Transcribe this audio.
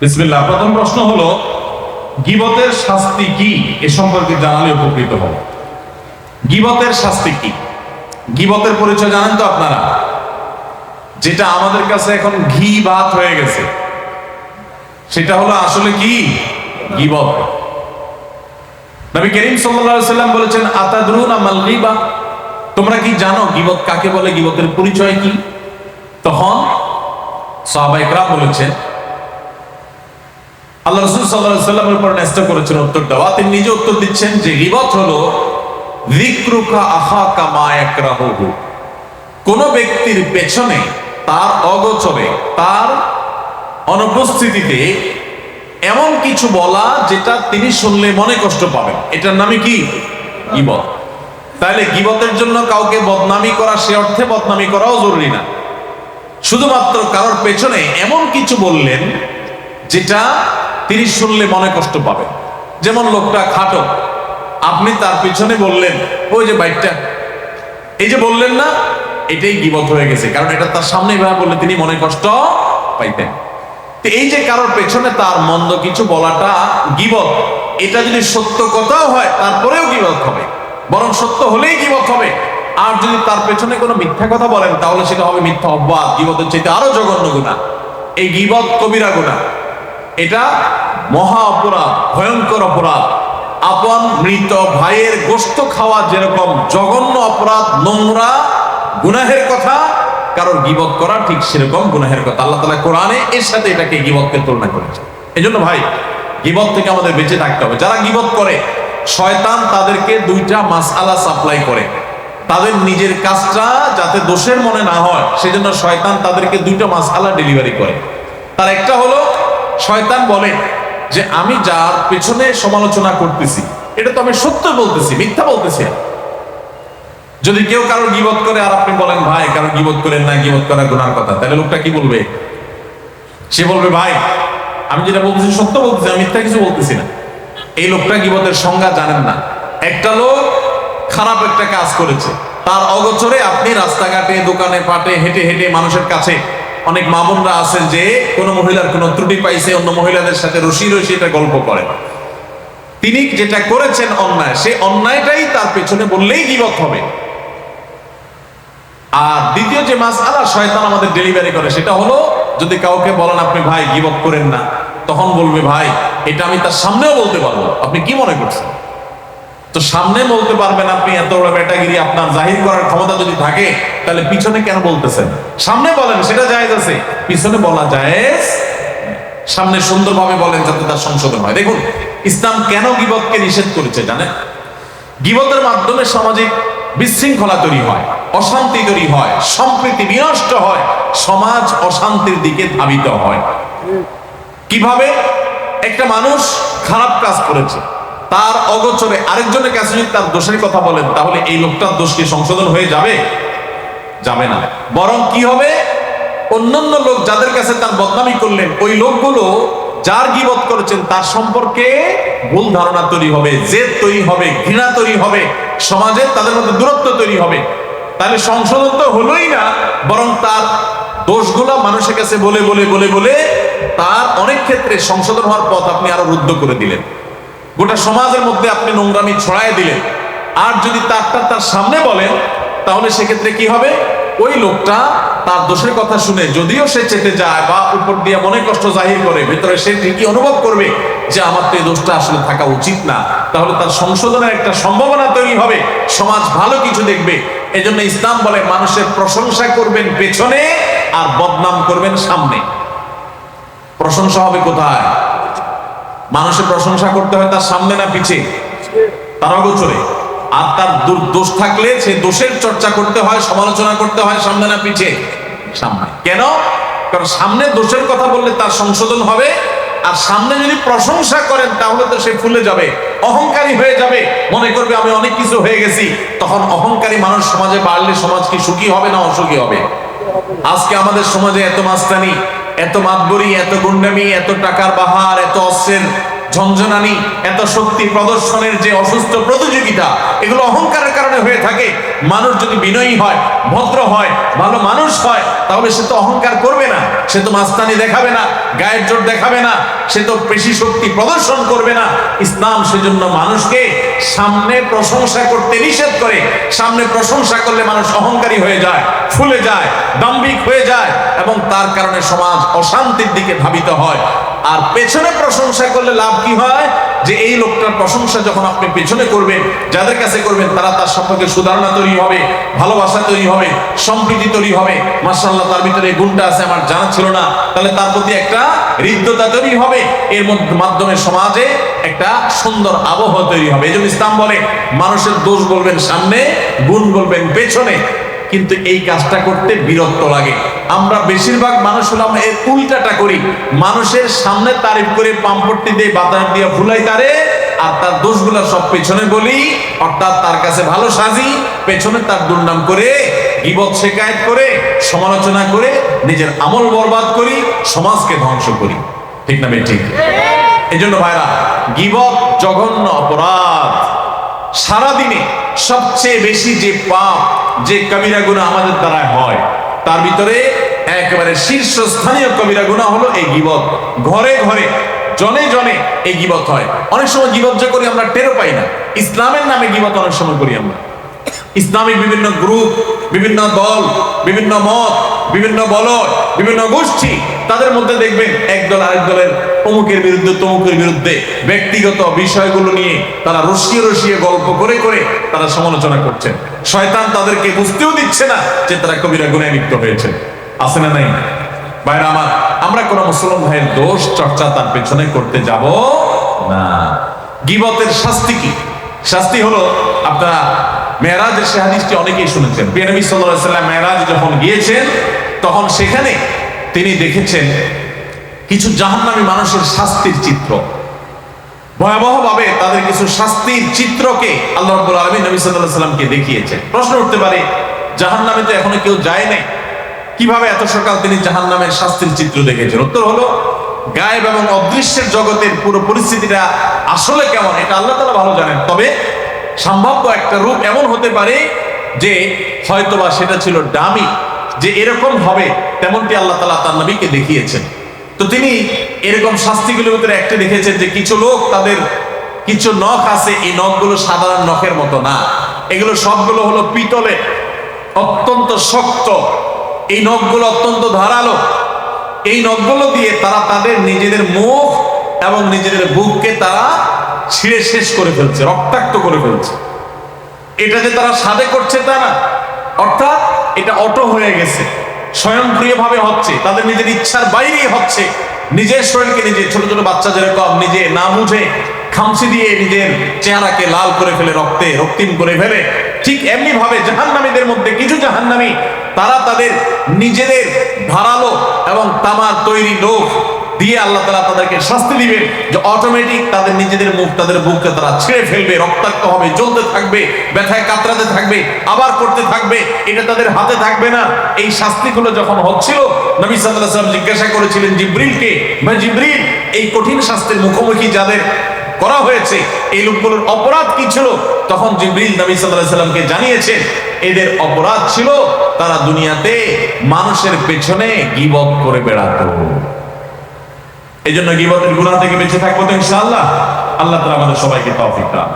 বিসমিল্লাহ, প্রথম প্রশ্ন হলো, গিবতের শাস্তি কি? এ সম্পর্কে জানালে উপকৃত হব। গিবতের শাস্তি কি? গিবতের পরিচয় জানেন তো আপনারা? যেটা আমাদের কাছে এখন ঘি ভাত হয়ে গেছে। সেটা হলো আসলে কি? গিবত। নবী করিম সাল্লাল্লাহু সাল্লাম বলেছেন, আতাদরুন আমাল গিবা। তোমরা কি জানো গিবত কাকে বলে? গিবতের পরিচয় কি? তখন সাহাবা ইকরাম বলেছেন আল্লাহ রসুল সাল্লাহ সাল্লামের উপর ন্যস্ত করেছেন উত্তর দেওয়া তিনি নিজে উত্তর দিচ্ছেন যে রিবত হলো, যিকরুকা আখাকা মা ইয়াকরাহুহু। কোন ব্যক্তির পেছনে তার অগোচরে, তার অনুপস্থিতিতে এমন কিছু বলা যেটা তিনি শুনলে মনে কষ্ট পাবেন। এটার নামে কি? গিবত। তাহলে গিবতের জন্য কাউকে বদনামি করা সে অর্থে বদনামি করাও জরুরি না। শুধুমাত্র কারোর পেছনে এমন কিছু বললেন যেটা তিনি শুনলে মনে কষ্ট পাবে। যেমন লোকটা খাটো, আপনি তার পিছনে বললেন, ওই যে বাইকটা। এই যে বললেন না, এটাই গিবত হয়ে গেছে, কারণ এটা তার সামনে এভাবে বললে তিনি মনে কষ্ট পাইতেন। তো এই যে কারোর পেছনে তার মন্দ কিছু বলাটা গিবত, এটা যদি সত্য কথাও হয়, তারপরেও গিবত হবে। বরং সত্য হলেই গিবত হবে। আর যদি তার পেছনে কোনো মিথ্যা কথা বলেন, তাহলে সেটা হবে মিথ্যা অপবাদ। গিবতের চাইতে আরও জঘন্য গুণা। এই গিবত কবিরা গুণা। এটা মহা অপরাধ, ভয়ঙ্কর অপরাধ। আপন, মৃত ভাইয়ের গোস্ত খাওয়া যেরকম জঘন্য অপরাধ, নোংরা, গুনাহের কথা, কারোর গিবত করা ঠিক সেরকম গুনাহের কথা। আল্লাহ তালা কোরআনে এর সাথে এটাকে গিবতকে তুলনা করেছে এই জন্য ভাই, গিবত থেকে আমাদের বেঁচে থাকতে হবে। যারা গিবত করে, শয়তান তাদেরকে দুইটা মাসআলা সাপ্লাই করে। তাদের নিজের কাজটা যাতে দোষের মনে না হয়, সেজন্য শয়তান তাদেরকে দুইটা মাসআলা ডেলিভারি করে। তার একটা হলো শয়তান বলে যে আমি যার পেছনে সমালোচনা করতেছি, এটা তো আমি সত্য বলতেছি, মিথ্যা বলতেছি। যদি কেউ কারও গিবত করে আর আপনি বলেন, ভাই, কারও গিবত করেন না, গিবত করা গুনার কথা। তাহলে লোকটা কি বলবে? সে বলবে, ভাই, আমি যেটা বলতেছি সত্য বলতেছি, আমি মিথ্যা কিছু বলতেছি না। এই লোকটা গিবতের সংজ্ঞা জানেন না। একটা লোক খারাপ একটা কাজ করেছে। তার অগোচরে আপনি রাস্তাঘাটে, দোকানে, পাটে, হেঁটে হেঁটে মানুষের কাছে অনেক মামুনরা আছেন যে কোনো মহিলার কোনো ত্রুটি পাইছে, অন্য মহিলাদের সাথে রসি রসি এটা গল্প করে। তিনি যেটা করেছেন অন্যায় সেই অন্যায়টাই তার পেছনে বললেই গিবত হবে। আর দ্বিতীয় যে মাস আলা শয়তান আমাদের ডেলিভারি করে, সেটা হলো, যদি কাউকে বলেন, আপনি ভাই, গিবত করেন না। তখন বলবে, ভাই, এটা আমি তার সামনেও বলতে পারব আপনি কি মনে করছেন? তো সামনে বলতে পারবেন আপনি এত বড় বেটাগিরি আপনার জাহির করার ক্ষমতা যদি থাকে, তাহলে পিছনে কেন বলতেছেন? সামনে বলেন, সেটা জায়েজ আছে। পিছনে বলা জায়েজ সামনে সুন্দরভাবে বলেন যাতে তার সংশোধন হয়। দেখুন, ইসলাম কেন গিবতকে নিষেধ করেছে জানেন? গিবতের মাধ্যমে সামাজিক বিশৃঙ্খলা তৈরি হয়, অশান্তি তৈরি হয়, সম্প্রীতি বিনষ্ট হয়, সমাজ অশান্তির দিকে ধাবিত হয়। কীভাবে? একটা মানুষ খারাপ কাজ করেছে। তার অগোচরে আরেকজনের কাছে যদি তার দোষের কথা বলেন, তাহলে এই লোকটার দোষ কি সংশোধন হয়ে যাবে? যাবে না। বরং কি হবে? অন্যান্য লোক যাদের কাছে তার বদনামি করলেন, ওই লোকগুলো যার গিবত করেছেন, তার সম্পর্কে ভুল ধারণা তৈরি হবে, জেদ তৈরি হবে, ঘৃণা তৈরি হবে, সমাজে তাদের মধ্যে দূরত্ব তৈরি হবে। তাহলে সংশোধন তো হলোই না, বরং তার দোষগুলো মানুষের কাছে বলে বলে বলে বলে তার অনেক ক্ষেত্রে সংশোধন হওয়ার পথ আপনি আরও রুদ্ধ করে দিলেন। গোটা সমাজের মধ্যে আপনি নোংরামি ছড়ায় দিলেন। আর যদি তারটা তার সামনে বলেন, তাহলে সেক্ষেত্রে কি হবে? ওই লোকটা তার দোষের কথা শুনে যদিও সে চেতে যায় বা উপর দিয়ে মনে কষ্ট জাহির করে, ভিতরে সে ঠিকই অনুভব করবে যে আমার তো এই দোষটা আসলে থাকা উচিত না। তাহলে তার সংশোধনের একটা সম্ভাবনা তৈরি হবে। সমাজ ভালো কিছু দেখবে। এজন্য ইসলাম বলে, মানুষের প্রশংসা করবেন পেছনে আর বদনাম করবেন সামনে। প্রশংসা হবে কোথায়? মানুষের প্রশংসা করতে হয় তার সামনে না পিছে। তার অগোচরে। আর তার দোষ- থাকলে সে দোষের চর্চা করতে হয়, সমালোচনা করতে হয়, সামনে না পিছে। সামনে। কেন? কারণ সামনে দোষের কথা বললে তার সংশোধন হবে, আর সামনে যদি প্রশংসা করেন তাহলে তো সে ফুলে যাবে, অহংকারী হয়ে যাবে। মনে করবে, আমি অনেক কিছু হয়ে গেছি। তখন অহংকারী মানুষ সমাজে বাড়লে সমাজ কি সুখী হবে না অসুখী হবে? আজকে আমাদের সমাজে এত মাস্তানি এত মাতবরি, এত গুন্ডামি, এত টাকার বাহার, এত অস্ত্রের ঝঞ্ঝনানি, এত শক্তি প্রদর্শনের যে অসুস্থ প্রতিযোগিতা, এগুলো অহংকারের কারণে হয়ে থাকে। মানুষ যদি বিনয়ী হয়, ভদ্র হয়, ভালো মানুষ হয়, তাহলে সে তো অহংকার করবে না, সে তো মাস্তানি দেখাবে না, গায়ের জোর দেখাবে না সে তো পেশি শক্তি প্রদর্শন করবে না। ইসলাম সেজন্য মানুষকে সামনে প্রশংসা করতে নিষেধ করে। সামনে প্রশংসা করলে মানুষ অহংকারী হয়ে যায়, ফুলে যায়, দাম্ভিক হয়ে যায় এবং তার কারণে সমাজ অশান্তির দিকে ধাবিত হয়। আর পেছনে প্রশংসা করলে লাভ কি হয়? যে এই লোকটার প্রশংসা যখন আপনি পেছনে করবেন, যাদের কাছে করবেন, তারা তার সম্পর্কে সুধারণা তৈরি হবে, ভালোবাসা তৈরি হবে, সম্প্রীতি তৈরি হবে। মার্শাল্লাহ তার ভিতরে গুণটা আছে, আমার জানা ছিল না। তাহলে তার প্রতি একটা হৃদ্যতা তৈরি হবে। এর মাধ্যমে সমাজে একটা সুন্দর আবহাওয়া তৈরি হবে। এই জন্য ইসলাম বলে, মানুষের দোষ বলবেন সামনে, গুণ বলবেন পেছনে। কিন্তু এই কাজটা করতে বিরক্ত লাগে। আমরা বেশিরভাগ মানুষ হলাম এর উল্টাটা করি। মানুষের সামনে তারিফ করে পাম্পট্টি দিয়ে বাতাস দিয়ে ফুলাই তারে, আর তার দোষগুলো সব পেছনে বলি, অর্থাৎ তার কাছে ভালো সাজি, পেছনে তার দুর্নাম করে বিপদ শেখায়ত করে, সমালোচনা করে, নিজের আমল বরবাদ করি, সমাজকে ধ্বংস করি। ঠিক না ঠিক? এই জন্য ভাইরা, গিবত জঘন্য অপরাধ। সারাদিনে সবচেয়ে বেশি যে পাপ, যে কবিরা গুণা আমাদের দ্বারা হয় তার ভিতরে একেবারে শীর্ষস্থানীয় কবিরা গুণা হলো এই গিবত। ঘরে ঘরে, জনে জনে এই গিবত হয়। অনেক সময় গিবত যে করি আমরা টেরও পাই না। ইসলামের নামে গিবত অনেক সময় করি আমরা। ইসলামিক বিভিন্ন গ্রুপ, বিভিন্ন দল, বিভিন্ন মত, বিভিন্ন বল বিভিন্ন গোষ্ঠী, তাদের মধ্যে দেখবেন একদল আরেক দলের অমুকের বিরুদ্ধে, তমুকের বিরুদ্ধে ব্যক্তিগত বিষয়গুলো নিয়ে তারা রসিয়ে রসিয়ে গল্প করে করে তারা সমালোচনা করছেন। শয়তান তাদেরকে বুঝতেও দিচ্ছে না যে তারা কবিরা গুণায় লিপ্ত হয়েছে আছে না নাই? বাইরে আমার, আমরা কোন মুসলমান ভাইয়ের দোষ, চর্চা তার পেছনে করতে যাব না। গিবতের শাস্তি কি? শাস্তি হলো আপনারা মেয়েরাজের সে হাদিসটি অনেকেই শুনেছেন। বিয়ানবী সাল্লাহ সাল্লাম মেয়েরাজ যখন গিয়েছেন, তখন সেখানে তিনি দেখেছেন কিছু জাহান্নামী মানুষের শাস্তির চিত্র। ভয়াবহভাবে তাদের কিছু শাস্তির চিত্রকে আল্লাহ রাব্বুল আলামিন নবী আলাইহি সাল্লামকে দেখিয়েছেন। প্রশ্ন উঠতে পারে, জাহান্নামে তো এখনও কেউ যায় নাই? কীভাবে এত সকাল তিনি জাহান্নামের শাস্তির চিত্র দেখেছেন? উত্তর হলো, গায়েব এবং অদৃশ্যের জগতের পুরো পরিস্থিতিটা আসলে কেমন, এটা আল্লাহ তাআলা ভালো জানেন। তবে সম্ভাব্য একটা রূপ এমন হতে পারে যে হয়তোবা সেটা ছিল ডামি, যে এরকম হবে তেমনটি আল্লাহ তাআলা তার নবীকে দেখিয়েছেন। তো তিনি এরকম শাস্তিগুলোর ভিতরে একটা দেখেছেন যে কিছু লোক তাদের কিছু নখ আছে, এই নখগুলো সাধারণ নখের মতো না। এগুলো সবগুলো হলো পিতলে, অত্যন্ত শক্ত। এই নখগুলো অত্যন্ত ধারালো। এই নখগুলো দিয়ে তারা তাদের নিজেদের মুখ এবং নিজেদের বুককে তারা ছিঁড়ে শেষ করে ফেলছে, রক্তাক্ত করে ফেলছে। এটা যে তারা সাদে করছে তা না। অর্থাৎ এটা অটো হয়ে গেছে। স্বয়ংক্রিয়ভাবে হচ্ছে, তাদের নিজের ইচ্ছার বাইরেই হচ্ছে, নিজের শরীরকে নিজে ছোট ছোট বাচ্চা যেরকম নিজে না বুঝে খামসি দিয়ে নিজের চেহারাকে লাল করে ফেলে, রক্তে রক্তিম করে ফেলে, ঠিক এমনি ভাবে জাহান্নামীদের মধ্যে কিছু জাহান্নামী, তারা তাদের নিজেদের ধারালো এবং তামার তৈরি লোক দিয়ে আল্লাহ তালা তাদেরকে শাস্তি দিবেন যে অটোমেটিক তাদের নিজেদের মুখ, তাদের বুককে তারা ছেড়ে ফেলবে, রক্তাক্ত হবে, জ্বলতে থাকবে, ব্যথায় কাতরাতে থাকবে, আবার করতে থাকবে, এটা তাদের হাতে থাকবে না। এই শাস্তিগুলো যখন হচ্ছিল, নবী সাল্লাল্লাহু আলাইহি ওয়াসাল্লাম জিজ্ঞাসা করেছিলেন জিব্রিলকে ভাই জিব্রিল, এই কঠিন শাস্তির মুখোমুখি যাদের করা হয়েছে, এই লোকগুলোর অপরাধ কি ছিল? তখন জিব্রিল নবী আলাইহি সাল্লামকে জানিয়েছেন এদের অপরাধ ছিল তারা দুনিয়াতে মানুষের পেছনে গিবত করে বেড়াতো। এই জন্য গিবতের গুণা থেকে বেঁচে থাকব তো ইনশাআল্লাহ। আল্লাহ তালা আমাদের সবাইকে তৌফিক দান।